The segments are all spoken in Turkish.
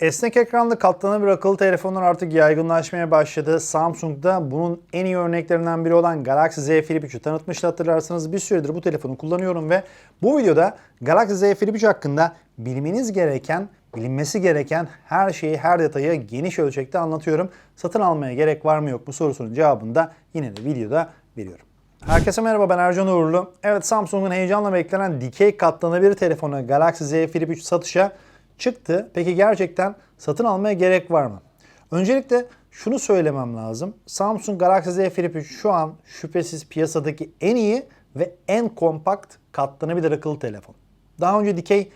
Esnek ekranlı katlanabilir akıllı telefonlar artık yaygınlaşmaya başladı. Samsung'da bunun en iyi örneklerinden biri olan Galaxy Z Flip 3'ü tanıtmıştı hatırlarsanız. Bir süredir bu telefonu kullanıyorum ve bu videoda Galaxy Z Flip 3 hakkında bilmeniz gereken, bilinmesi gereken her şeyi, her detayı geniş ölçekte anlatıyorum. Satın almaya gerek var mı yok mu sorusunun cevabını da yine de videoda veriyorum. Herkese merhaba ben Ercan Uğurlu. Evet Samsung'un heyecanla beklenen dikey katlanabilir telefonu Galaxy Z Flip 3 satışa çıktı. Peki gerçekten satın almaya gerek var mı? Öncelikle şunu söylemem lazım. Samsung Galaxy Z Flip 3 şu an şüphesiz piyasadaki en iyi ve en kompakt katlanabilir akıllı telefon. Daha önce dikey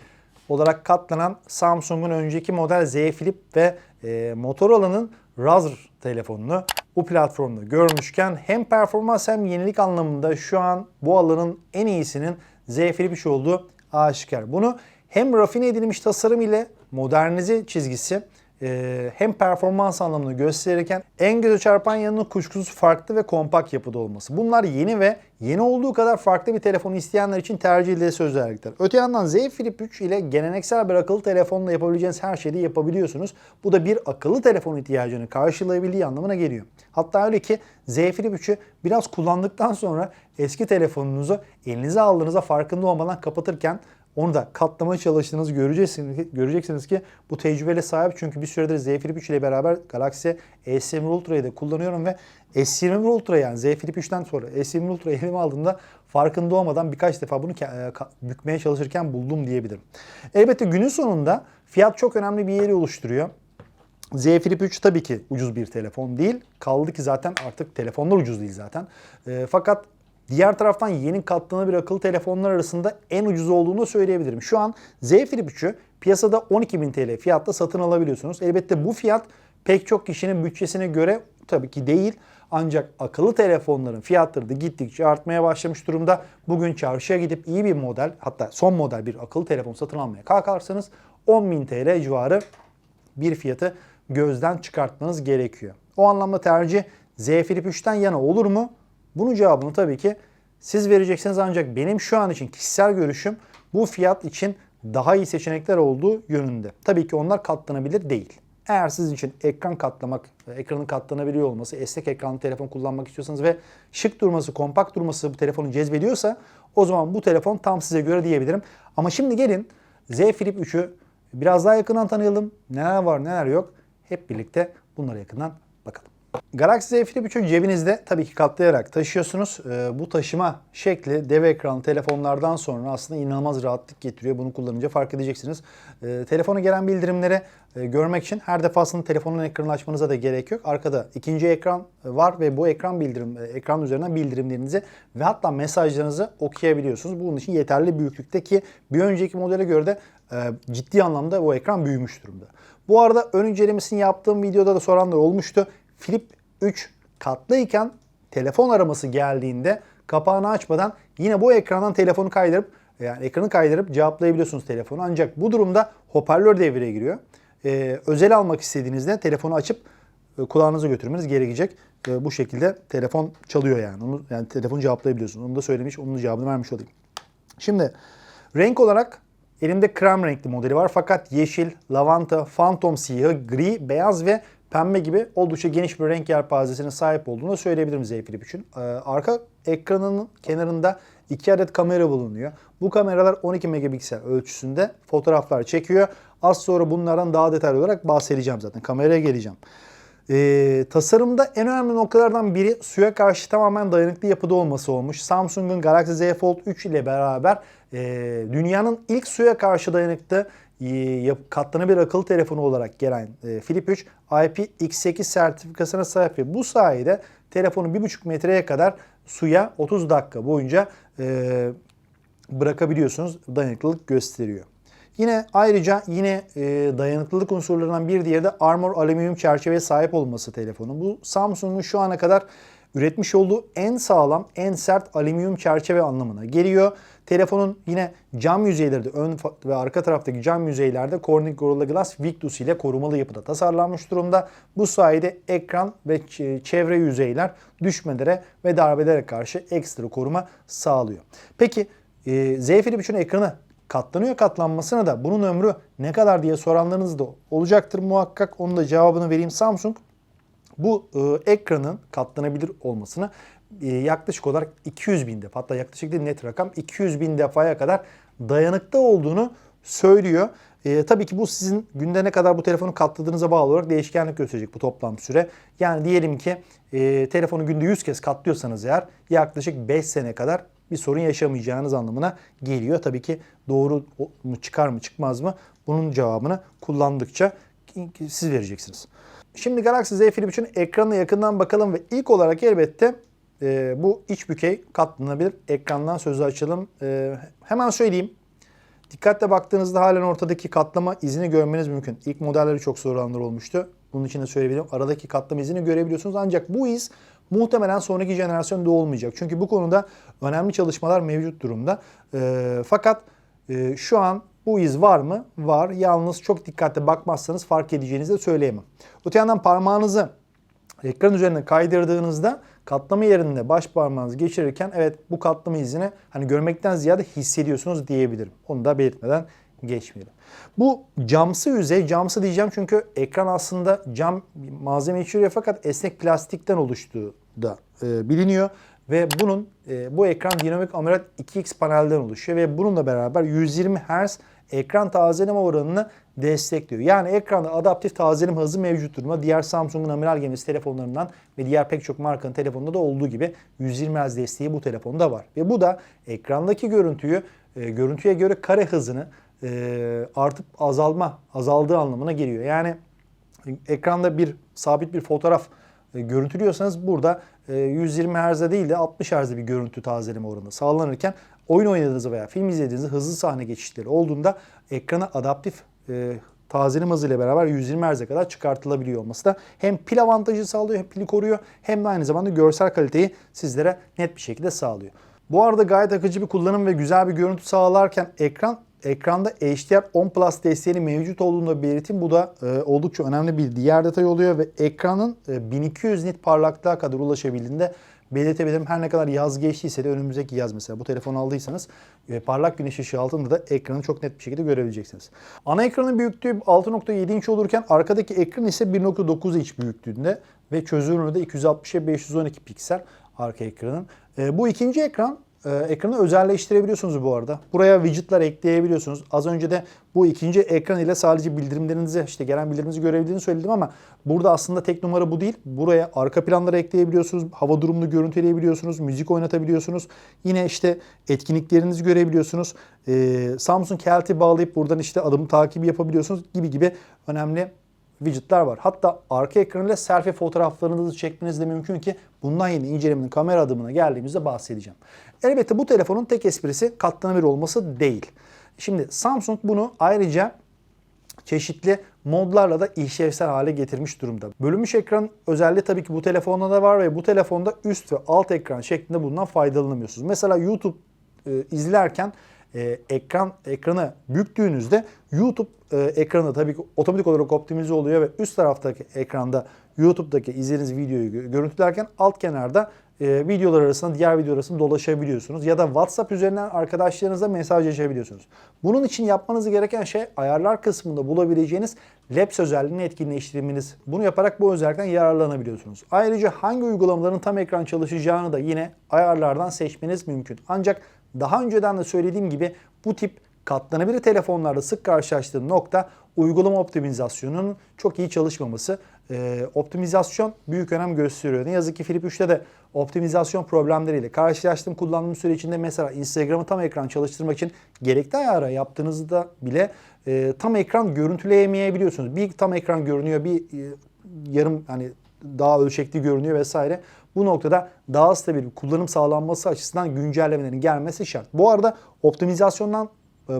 olarak katlanan Samsung'un önceki model Z Flip ve e, Motorola'nın Razr telefonunu bu platformda görmüşken hem performans hem yenilik anlamında şu an bu alanın en iyisinin Z Flip 3 olduğu aşikar. Bunu hem rafine edilmiş tasarım ile modernize çizgisi e, hem performans anlamını gösterirken en göze çarpan yanının kuşkusuz farklı ve kompakt yapıda olması. Bunlar yeni ve yeni olduğu kadar farklı bir telefonu isteyenler için tercih edilesi özellikler. Öte yandan Z Flip 3 ile geleneksel bir akıllı telefonla yapabileceğiniz her şeyi yapabiliyorsunuz. Bu da bir akıllı telefon ihtiyacını karşılayabildiği anlamına geliyor. Hatta öyle ki Z Flip 3'ü biraz kullandıktan sonra eski telefonunuzu elinize aldığınızda farkında olmadan kapatırken onu da katlamaya çalıştığınızı göreceksiniz, göreceksiniz ki bu tecrübeyle sahip. Çünkü bir süredir Z Flip 3 ile beraber Galaxy S21 Ultra'yı da kullanıyorum ve S21 Ultra yani Z Flip 3'ten sonra S21 Ultra elime aldığımda farkında olmadan birkaç defa bunu ka- bükmeye çalışırken buldum diyebilirim. Elbette günün sonunda fiyat çok önemli bir yeri oluşturuyor. Z Flip 3 tabii ki ucuz bir telefon değil. Kaldı ki zaten artık telefonlar ucuz değil zaten. E, fakat diğer taraftan yeni katlanabilir akıllı telefonlar arasında en ucuz olduğunu söyleyebilirim. Şu an Z Flip 3'ü piyasada 12.000 TL fiyatta satın alabiliyorsunuz. Elbette bu fiyat pek çok kişinin bütçesine göre tabii ki değil. Ancak akıllı telefonların fiyatları da gittikçe artmaya başlamış durumda. Bugün çarşıya gidip iyi bir model hatta son model bir akıllı telefon satın almaya kalkarsanız 10.000 TL civarı bir fiyatı gözden çıkartmanız gerekiyor. O anlamda tercih Z Flip 3'ten yana olur mu? Bunun cevabını tabii ki siz vereceksiniz ancak benim şu an için kişisel görüşüm bu fiyat için daha iyi seçenekler olduğu yönünde. Tabii ki onlar katlanabilir değil. Eğer sizin için ekran katlamak, ekranın katlanabiliyor olması, esnek ekranlı telefon kullanmak istiyorsanız ve şık durması, kompakt durması bu telefonu cezbediyorsa o zaman bu telefon tam size göre diyebilirim. Ama şimdi gelin Z Flip 3'ü biraz daha yakından tanıyalım. Neler var neler yok hep birlikte bunlara yakından. Galaxy Z Flip 3'ü cebinizde tabii ki katlayarak taşıyorsunuz. Ee, bu taşıma şekli dev ekranlı telefonlardan sonra aslında inanılmaz rahatlık getiriyor. Bunu kullanınca fark edeceksiniz. Ee, telefona gelen bildirimleri e, görmek için her defasında telefonun ekranını açmanıza da gerek yok. Arkada ikinci ekran var ve bu ekran bildirim e, ekran üzerinden bildirimlerinizi ve hatta mesajlarınızı okuyabiliyorsunuz. Bunun için yeterli büyüklükte ki bir önceki modele göre de e, ciddi anlamda bu ekran büyümüş durumda. Bu arada ön incelemesini yaptığım videoda da soranlar olmuştu. Flip 3 katlıyken telefon araması geldiğinde kapağını açmadan yine bu ekrandan telefonu kaydırıp yani ekranı kaydırıp cevaplayabiliyorsunuz telefonu. Ancak bu durumda hoparlör devreye giriyor. Ee, özel almak istediğinizde telefonu açıp e, kulağınıza götürmeniz gerekecek. E, bu şekilde telefon çalıyor yani. Onu yani telefonu cevaplayabiliyorsunuz. Onu da söylemiş, onun cevabını vermiş olayım. Şimdi renk olarak elimde krem renkli modeli var fakat yeşil, lavanta, fantom siyahı, gri, beyaz ve pembe gibi oldukça geniş bir renk yelpazesine sahip olduğunu söyleyebilirim Z Flip 3'ün. Ee, arka ekranının kenarında iki adet kamera bulunuyor. Bu kameralar 12 megapiksel ölçüsünde fotoğraflar çekiyor. Az sonra bunlardan daha detaylı olarak bahsedeceğim zaten. Kameraya geleceğim. Ee, tasarımda en önemli noktalardan biri suya karşı tamamen dayanıklı yapıda olması olmuş. Samsung'un Galaxy Z Fold 3 ile beraber e, dünyanın ilk suya karşı dayanıklı katlanabilir akıllı telefonu olarak gelen e, Flip 3 IPX8 sertifikasına sahip ve bu sayede telefonu 1,5 metreye kadar suya 30 dakika boyunca e, bırakabiliyorsunuz. Dayanıklılık gösteriyor. Yine ayrıca yine e, dayanıklılık unsurlarından bir diğeri de Armor alüminyum çerçeveye sahip olması telefonun. Bu Samsung'un şu ana kadar üretmiş olduğu en sağlam, en sert alüminyum çerçeve anlamına geliyor. Telefonun yine cam yüzeyleri de ön ve arka taraftaki cam yüzeylerde Corning Gorilla Glass Victus ile korumalı yapıda tasarlanmış durumda. Bu sayede ekran ve çevre yüzeyler düşmelere ve darbelere karşı ekstra koruma sağlıyor. Peki e, Z Flip 3'ün ekranı katlanıyor katlanmasına da bunun ömrü ne kadar diye soranlarınız da olacaktır muhakkak. Onun da cevabını vereyim. Samsung bu e, ekranın katlanabilir olmasını yaklaşık olarak 200 bin defa hatta yaklaşık değil net rakam 200 bin defaya kadar dayanıklı olduğunu söylüyor. E, tabii ki bu sizin günde ne kadar bu telefonu katladığınıza bağlı olarak değişkenlik gösterecek bu toplam süre. Yani diyelim ki e, telefonu günde 100 kez katlıyorsanız eğer yaklaşık 5 sene kadar bir sorun yaşamayacağınız anlamına geliyor. Tabii ki doğru mu çıkar mı çıkmaz mı bunun cevabını kullandıkça siz vereceksiniz. Şimdi Galaxy Z Flip 3'ün ekranına yakından bakalım ve ilk olarak elbette e, bu iç bükey katlanabilir ekrandan sözü açalım. E, hemen söyleyeyim. Dikkatle baktığınızda halen ortadaki katlama izini görmeniz mümkün. İlk modelleri çok sorulanlar olmuştu. Bunun için de söyleyebilirim. Aradaki katlama izini görebiliyorsunuz. Ancak bu iz muhtemelen sonraki jenerasyonda olmayacak. Çünkü bu konuda önemli çalışmalar mevcut durumda. E, fakat e, şu an bu iz var mı? Var. Yalnız çok dikkatli bakmazsanız fark edeceğinizi de söyleyemem. Öte yandan parmağınızı ekran üzerine kaydırdığınızda katlama yerinde baş parmağınızı geçirirken evet bu katlama izini hani görmekten ziyade hissediyorsunuz diyebilirim. Onu da belirtmeden geçmeyelim. Bu camsı yüzey, camsı diyeceğim çünkü ekran aslında cam malzeme içeriyor fakat esnek plastikten oluştuğu da e, biliniyor. Ve bunun e, bu ekran dinamik AMOLED 2X panelden oluşuyor ve bununla beraber 120 Hz ekran tazeleme oranını destekliyor. Yani ekranda adaptif tazeleme hızı mevcut durumda. Diğer Samsung'un amiral gemisi telefonlarından ve diğer pek çok markanın telefonunda da olduğu gibi 120 Hz desteği bu telefonda var. Ve bu da ekrandaki görüntüyü, e, görüntüye göre kare hızını e, artıp azalma, azaldığı anlamına geliyor. Yani ekranda bir sabit bir fotoğraf e, görüntülüyorsanız burada e, 120 Hz'de değil de 60 Hz'de bir görüntü tazeleme oranı sağlanırken oyun oynadığınızda veya film izlediğinizde hızlı sahne geçişleri olduğunda ekrana adaptif e, tazeleme hızıyla beraber 120 Hz'e kadar çıkartılabiliyor olması da hem pil avantajı sağlıyor hem pili koruyor hem de aynı zamanda görsel kaliteyi sizlere net bir şekilde sağlıyor. Bu arada gayet akıcı bir kullanım ve güzel bir görüntü sağlarken ekran ekranda HDR 10 Plus desteğinin mevcut olduğunu da belirteyim. Bu da e, oldukça önemli bir diğer detay oluyor ve ekranın e, 1200 nit parlaklığa kadar ulaşabildiğinde belirtebilirim. Her ne kadar yaz geçtiyse de önümüzdeki yaz mesela bu telefonu aldıysanız e, parlak güneş ışığı altında da ekranı çok net bir şekilde görebileceksiniz. Ana ekranın büyüklüğü 6.7 inç olurken arkadaki ekran ise 1.9 inç büyüklüğünde ve çözünürlüğü de 260'a 512 piksel arka ekranın. E, bu ikinci ekran ee, ekranı özelleştirebiliyorsunuz bu arada. Buraya widgetler ekleyebiliyorsunuz. Az önce de bu ikinci ekran ile sadece bildirimlerinizi, işte gelen bildiriminizi görebildiğini söyledim ama burada aslında tek numara bu değil. Buraya arka planları ekleyebiliyorsunuz. Hava durumunu görüntüleyebiliyorsunuz. Müzik oynatabiliyorsunuz. Yine işte etkinliklerinizi görebiliyorsunuz. Ee, Samsung Health'i bağlayıp buradan işte adım takibi yapabiliyorsunuz gibi gibi önemli widgetler var. Hatta arka ekranıyla selfie fotoğraflarınızı çekmeniz de mümkün ki bundan yeni incelemenin kamera adımına geldiğimizde bahsedeceğim. Elbette bu telefonun tek esprisi katlanabilir olması değil. Şimdi Samsung bunu ayrıca çeşitli modlarla da işlevsel hale getirmiş durumda. Bölünmüş ekran özelliği tabii ki bu telefonda da var ve bu telefonda üst ve alt ekran şeklinde bundan faydalanamıyorsunuz. Mesela YouTube e, izlerken e, ekran ekranı büktüğünüzde YouTube e, ekranı tabii ki otomatik olarak optimize oluyor ve üst taraftaki ekranda YouTube'daki izlediğiniz videoyu görüntülerken alt kenarda e, videolar arasında diğer videolar arasında dolaşabiliyorsunuz. Ya da WhatsApp üzerinden arkadaşlarınıza mesaj yazabiliyorsunuz. Bunun için yapmanız gereken şey ayarlar kısmında bulabileceğiniz Labs özelliğini etkinleştirmeniz. Bunu yaparak bu özellikten yararlanabiliyorsunuz. Ayrıca hangi uygulamaların tam ekran çalışacağını da yine ayarlardan seçmeniz mümkün. Ancak daha önceden de söylediğim gibi bu tip katlanabilir telefonlarda sık karşılaştığım nokta uygulama optimizasyonunun çok iyi çalışmaması. Ee, optimizasyon büyük önem gösteriyor. Ne yazık ki Flip 3'te de optimizasyon problemleriyle karşılaştım. Kullandığım süre içinde mesela Instagram'ı tam ekran çalıştırmak için gerekli ayara yaptığınızda bile e, tam ekran görüntüleyemeyebiliyorsunuz. Bir tam ekran görünüyor, bir e, yarım hani daha ölçekli görünüyor vesaire. Bu noktada daha stabil bir kullanım sağlanması açısından güncellemelerin gelmesi şart. Bu arada optimizasyondan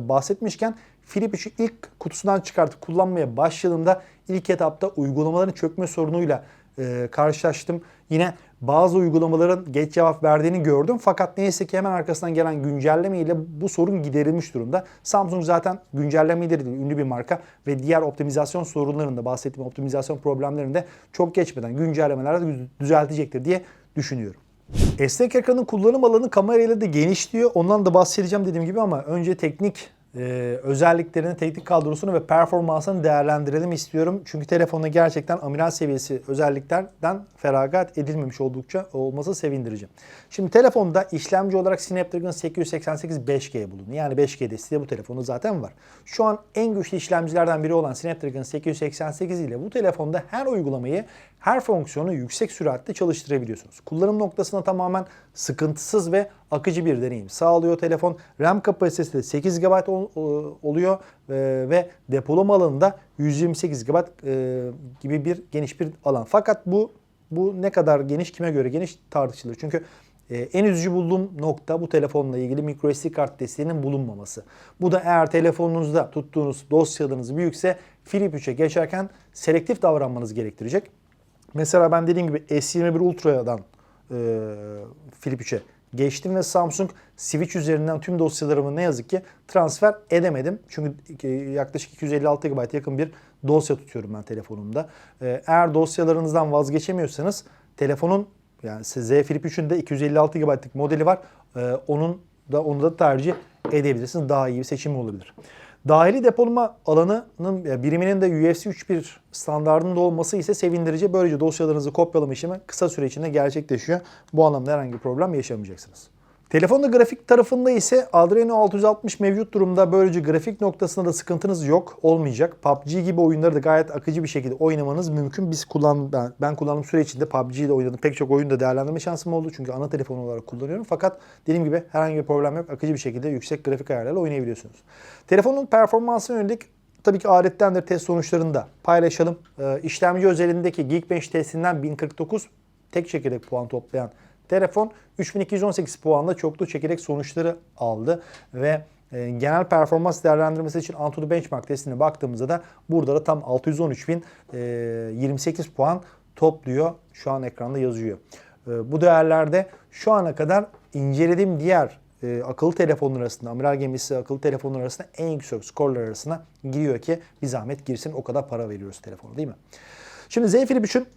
bahsetmişken Flip 3'ü ilk kutusundan çıkartıp kullanmaya başladığımda ilk etapta uygulamaların çökme sorunuyla e, karşılaştım. Yine bazı uygulamaların geç cevap verdiğini gördüm. Fakat neyse ki hemen arkasından gelen güncelleme ile bu sorun giderilmiş durumda. Samsung zaten güncellemeleri ünlü bir marka ve diğer optimizasyon sorunlarında bahsettiğim optimizasyon problemlerinde çok geçmeden güncellemelerde düzeltecektir diye düşünüyorum. Esnek ekranın kullanım alanı kamerayla da genişliyor. Ondan da bahsedeceğim dediğim gibi ama önce teknik e, özelliklerini, teknik kadrosunu ve performansını değerlendirelim istiyorum. Çünkü telefonda gerçekten amiral seviyesi özelliklerden feragat edilmemiş oldukça olması sevindirici. Şimdi telefonda işlemci olarak Snapdragon 888 5G bulunuyor. Yani 5G desteği bu telefonda zaten var. Şu an en güçlü işlemcilerden biri olan Snapdragon 888 ile bu telefonda her uygulamayı, her fonksiyonu yüksek süratle çalıştırabiliyorsunuz. Kullanım noktasında tamamen sıkıntısız ve akıcı bir deneyim sağlıyor telefon. RAM kapasitesi de 8 GB ol- o- oluyor e, ve depolama alanı da 128 GB e, gibi bir geniş bir alan. Fakat bu bu ne kadar geniş kime göre geniş tartışılır. Çünkü e, en üzücü bulduğum nokta bu telefonla ilgili microSD kart desteğinin bulunmaması. Bu da eğer telefonunuzda tuttuğunuz dosyalarınız büyükse Flip 3'e geçerken selektif davranmanız gerektirecek. Mesela ben dediğim gibi S21 Ultra'dan e, Flip 3'e geçtim ve Samsung Switch üzerinden tüm dosyalarımı ne yazık ki transfer edemedim. Çünkü e, yaklaşık 256 GB yakın bir dosya tutuyorum ben telefonumda. E, eğer dosyalarınızdan vazgeçemiyorsanız telefonun yani Z Flip 3'ün de 256 GB'lık modeli var. E, onun da onu da tercih edebilirsiniz. Daha iyi bir seçim olabilir. Dahili depolama alanının biriminin de UFC 3.1 standartında olması ise sevindirici. Böylece dosyalarınızı kopyalama işlemi kısa süre içinde gerçekleşiyor. Bu anlamda herhangi bir problem yaşamayacaksınız. Telefonda grafik tarafında ise Adreno 660 mevcut durumda. Böylece grafik noktasında da sıkıntınız yok, olmayacak. PUBG gibi oyunları da gayet akıcı bir şekilde oynamanız mümkün. Biz kullan ben, ben kullandığım süre içinde PUBG ile oynadım. Pek çok oyunda değerlendirme şansım oldu. Çünkü ana telefon olarak kullanıyorum. Fakat dediğim gibi herhangi bir problem yok. Akıcı bir şekilde yüksek grafik ayarlarla oynayabiliyorsunuz. Telefonun performansına yönelik tabii ki adettendir test sonuçlarını da paylaşalım. Ee, işlemci özelindeki Geekbench testinden 1049 tek çekirdek puan toplayan telefon 3218 puanla çoklu çekirdek sonuçları aldı ve e, genel performans değerlendirmesi için Antutu Benchmark testine baktığımızda da burada da tam 613.028 puan topluyor. Şu an ekranda yazıyor. E, bu değerlerde şu ana kadar incelediğim diğer e, akıllı telefonlar arasında, amiral gemisi akıllı telefonlar arasında en yüksek skorlar arasına giriyor ki bir zahmet girsin o kadar para veriyoruz telefona değil mi? Şimdi Z Flip 3'ün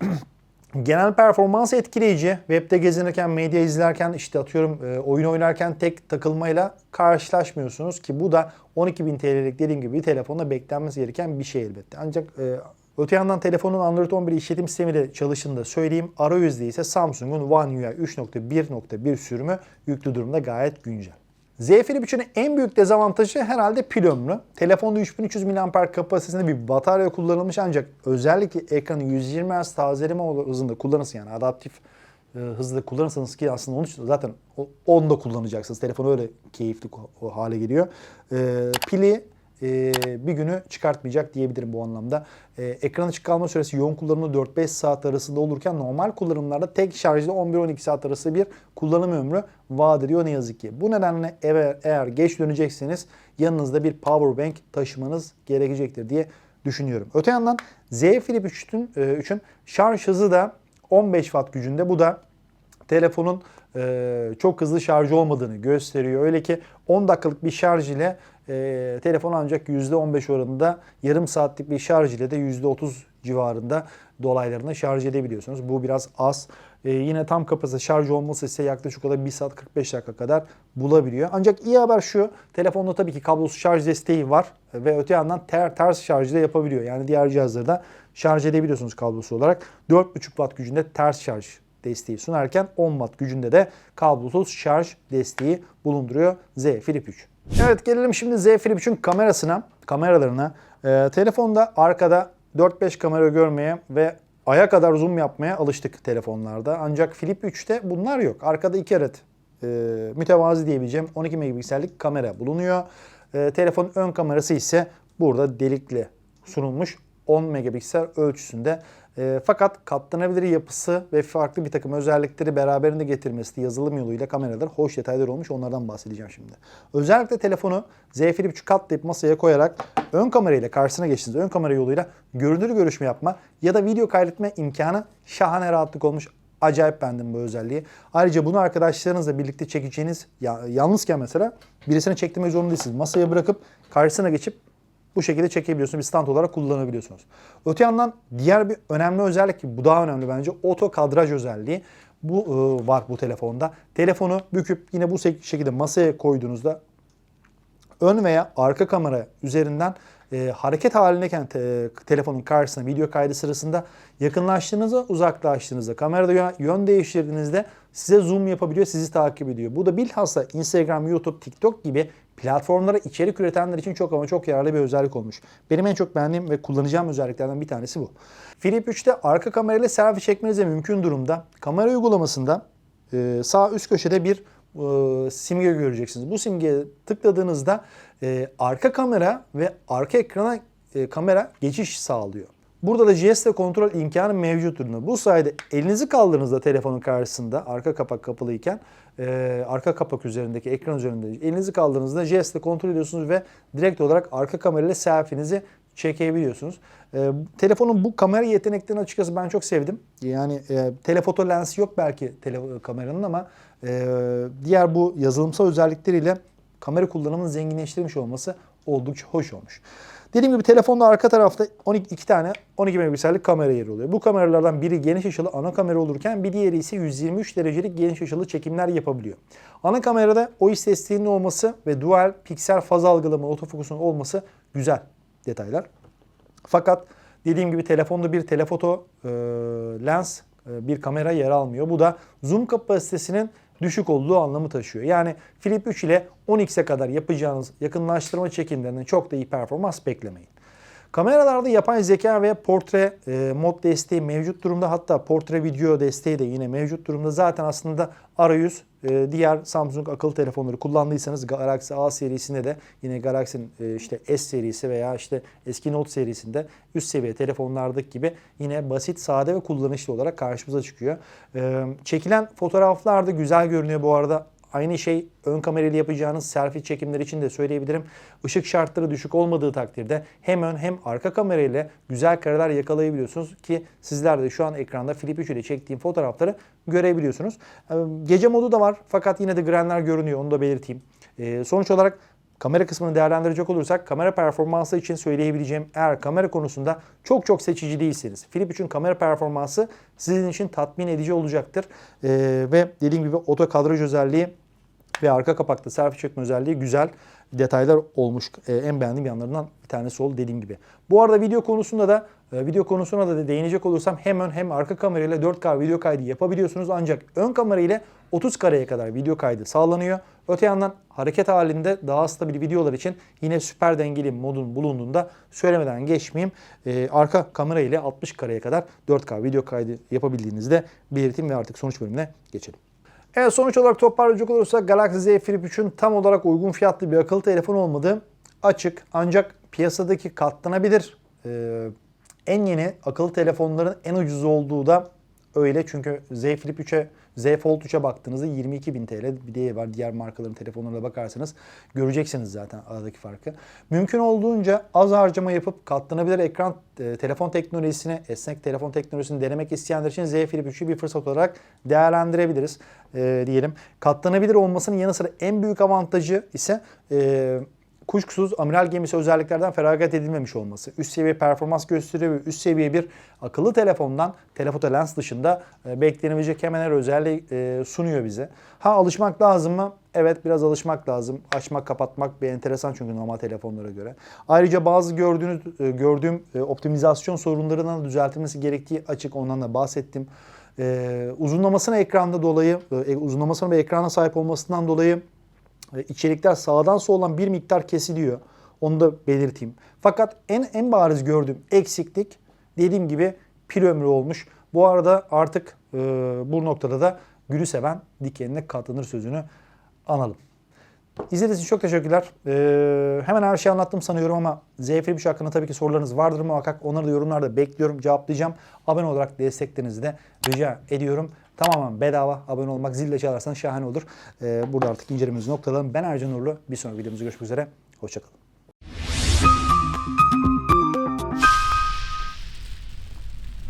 Genel performans etkileyici. Webde gezinirken, medya izlerken, işte atıyorum e, oyun oynarken tek takılmayla karşılaşmıyorsunuz ki bu da 12.000 TL'lik dediğim gibi bir telefonda beklenmesi gereken bir şey elbette. Ancak e, öte yandan telefonun Android 11 işletim sistemiyle çalıştığını da söyleyeyim. Arayüzde ise Samsung'un One UI 3.1.1 sürümü yüklü durumda gayet güncel. Z Flip 3'ün en büyük dezavantajı herhalde pil ömrü. Telefonda 3300 mAh kapasitesinde bir batarya kullanılmış ancak özellikle ekranı 120 Hz tazeleme hızında kullanırsa yani adaptif e, hızla kullanırsanız ki aslında onun için zaten 10 da kullanacaksınız. Telefon öyle keyifli hale geliyor. E, pili e, bir günü çıkartmayacak diyebilirim bu anlamda. E, ekran açık kalma süresi yoğun kullanımda 4-5 saat arasında olurken normal kullanımlarda tek şarjda 11-12 saat arası bir kullanım ömrü vaat ediyor ne yazık ki. Bu nedenle eğer, eğer geç dönecekseniz yanınızda bir power bank taşımanız gerekecektir diye düşünüyorum. Öte yandan Z Flip 3'ün e, 3'ün şarj hızı da 15 watt gücünde. Bu da telefonun e, çok hızlı şarj olmadığını gösteriyor. Öyle ki 10 dakikalık bir şarj ile e, telefon ancak %15 oranında yarım saatlik bir şarj ile de %30 civarında dolaylarında şarj edebiliyorsunuz. Bu biraz az. E, yine tam kapasite şarj olması ise yaklaşık olarak 1 saat 45 dakika kadar bulabiliyor. Ancak iyi haber şu, telefonda tabii ki kablosuz şarj desteği var ve öte yandan ter, ters şarj da yapabiliyor. Yani diğer cihazlarda şarj edebiliyorsunuz kablosu olarak. 4.5 watt gücünde ters şarj desteği sunarken 10 watt gücünde de kablosuz şarj desteği bulunduruyor Z Flip 3. Evet gelelim şimdi Z Flip 3'ün kamerasına, kameralarına. Ee, telefonda arkada 4-5 kamera görmeye ve aya kadar zoom yapmaya alıştık telefonlarda. Ancak Flip 3'te bunlar yok. Arkada 2 adet e, mütevazi diyebileceğim 12 megapiksellik kamera bulunuyor. E, telefonun ön kamerası ise burada delikli sunulmuş 10 megapiksel ölçüsünde. E, fakat katlanabilir yapısı ve farklı bir takım özellikleri beraberinde getirmesi yazılım yoluyla kameralar hoş detaylar olmuş. Onlardan bahsedeceğim şimdi. Özellikle telefonu Z Flip 3 katlayıp masaya koyarak ön kamerayla karşısına geçtiğinizde ön kamera yoluyla görünür görüşme yapma ya da video kaydetme imkanı şahane rahatlık olmuş. Acayip beğendim bu özelliği. Ayrıca bunu arkadaşlarınızla birlikte çekeceğiniz, ya, yalnızken mesela birisine çektirmek zorunda değilsiniz. Masaya bırakıp karşısına geçip bu şekilde çekebiliyorsunuz. Bir stand olarak kullanabiliyorsunuz. Öte yandan diğer bir önemli özellik ki bu daha önemli bence oto kadraj özelliği. Bu e, var bu telefonda. Telefonu büküp yine bu şekilde masaya koyduğunuzda ön veya arka kamera üzerinden e, hareket halindeyken te- telefonun karşısına video kaydı sırasında yakınlaştığınızda uzaklaştığınızda kamerada yö- yön değiştirdiğinizde size zoom yapabiliyor, sizi takip ediyor. Bu da bilhassa Instagram, YouTube, TikTok gibi platformlara içerik üretenler için çok ama çok yararlı bir özellik olmuş. Benim en çok beğendiğim ve kullanacağım özelliklerden bir tanesi bu. Flip 3'te arka kamerayla selfie çekmeniz de mümkün durumda. Kamera uygulamasında e, sağ üst köşede bir e, simge göreceksiniz. Bu simgeye tıkladığınızda e, arka kamera ve arka ekrana kamera geçiş sağlıyor. Burada da GS'le kontrol imkanı mevcut durumda. Bu sayede elinizi kaldırdığınızda telefonun karşısında arka kapak kapalıyken e, arka kapak üzerindeki ekran üzerinde elinizi kaldırdığınızda GS'le kontrol ediyorsunuz ve direkt olarak arka kamerayla selfie'nizi çekebiliyorsunuz. E, telefonun bu kamera yeteneklerini açıkçası ben çok sevdim. Yani e, telefoto lensi yok belki tele, kameranın ama e, diğer bu yazılımsal özellikleriyle kamera kullanımını zenginleştirmiş olması oldukça hoş olmuş. Dediğim gibi telefonda arka tarafta 12 iki tane 12 megapiksellik kamera yeri oluyor. Bu kameralardan biri geniş açılı ana kamera olurken bir diğeri ise 123 derecelik geniş açılı çekimler yapabiliyor. Ana kamerada OIS desteğinin olması ve dual piksel faz algılama otofokusun olması güzel detaylar. Fakat dediğim gibi telefonda bir telefoto e, lens e, bir kamera yer almıyor. Bu da zoom kapasitesinin düşük olduğu anlamı taşıyor. Yani Flip 3 ile 10x'e kadar yapacağınız yakınlaştırma çekimlerinden çok da iyi performans beklemeyin. Kameralarda yapay zeka ve portre e, mod desteği mevcut durumda. Hatta portre video desteği de yine mevcut durumda. Zaten aslında arayüz e, diğer Samsung akıllı telefonları kullandıysanız Galaxy A serisinde de yine Galaxy'nin e, işte S serisi veya işte eski Note serisinde üst seviye telefonlardaki gibi yine basit, sade ve kullanışlı olarak karşımıza çıkıyor. E, çekilen fotoğraflar da güzel görünüyor bu arada. Aynı şey ön kamerayla yapacağınız selfie çekimleri için de söyleyebilirim. Işık şartları düşük olmadığı takdirde hem ön hem arka kamerayla güzel kareler yakalayabiliyorsunuz ki sizler de şu an ekranda Flip 3 ile çektiğim fotoğrafları görebiliyorsunuz. Ee, Gece modu da var fakat yine de grenler görünüyor onu da belirteyim. Ee, Sonuç olarak Kamera kısmını değerlendirecek olursak kamera performansı için söyleyebileceğim eğer kamera konusunda çok çok seçici değilseniz Flip 3'ün kamera performansı sizin için tatmin edici olacaktır. Ee, ve dediğim gibi oto kadraj özelliği ve arka kapakta selfie çekme özelliği güzel detaylar olmuş. Ee, en beğendiğim yanlarından bir tanesi oldu dediğim gibi. Bu arada video konusunda da e, video konusuna da değinecek olursam hem ön hem arka kamerayla 4K video kaydı yapabiliyorsunuz. Ancak ön kamera ile 30 kareye kadar video kaydı sağlanıyor. Öte yandan hareket halinde daha stabil videolar için yine süper dengeli modun bulunduğunda söylemeden geçmeyeyim. Ee, arka kamera ile 60 kareye kadar 4K video kaydı yapabildiğinizi de belirteyim ve artık sonuç bölümüne geçelim. Evet sonuç olarak toparlayacak olursak Galaxy Z Flip 3'ün tam olarak uygun fiyatlı bir akıllı telefon olmadığı açık. Ancak piyasadaki katlanabilir e, en yeni akıllı telefonların en ucuz olduğu da öyle. Çünkü Z Flip 3'e Z Fold 3'e baktığınızda 22.000 TL bir değeri var. Diğer markaların telefonlarına bakarsanız göreceksiniz zaten aradaki farkı. Mümkün olduğunca az harcama yapıp katlanabilir ekran e, telefon teknolojisini, esnek telefon teknolojisini denemek isteyenler için Z Flip 3'ü bir fırsat olarak değerlendirebiliriz e, diyelim. Katlanabilir olmasının yanı sıra en büyük avantajı ise e, kuşkusuz amiral gemisi özelliklerden feragat edilmemiş olması. Üst seviye performans gösteriyor ve üst seviye bir akıllı telefondan telefoto lens dışında e, beklenebilecek hemen her özelliği e, sunuyor bize. Ha alışmak lazım mı? Evet biraz alışmak lazım. Açmak kapatmak bir enteresan çünkü normal telefonlara göre. Ayrıca bazı gördüğünüz e, gördüğüm e, optimizasyon sorunlarının düzeltilmesi gerektiği açık ondan da bahsettim. E, uzunlamasına ekranda dolayı, e, uzunlamasına ve ekrana sahip olmasından dolayı içerikler sağdan soldan bir miktar kesiliyor. Onu da belirteyim. Fakat en en bariz gördüğüm eksiklik dediğim gibi pil ömrü olmuş. Bu arada artık e, bu noktada da gülü seven dikenine katlanır sözünü analım. İzlediğiniz için çok teşekkürler. Ee, hemen her şeyi anlattım sanıyorum ama Z Flip 3 hakkında tabii ki sorularınız vardır muhakkak. Onları da yorumlarda bekliyorum, cevaplayacağım. Abone olarak desteklerinizi de rica ediyorum. Tamamen bedava abone olmak, zille çalarsanız şahane olur. Ee, burada artık incelememizi noktalayalım. Ben Ercan Uğurlu. Bir sonraki videomuzda görüşmek üzere. Hoşçakalın.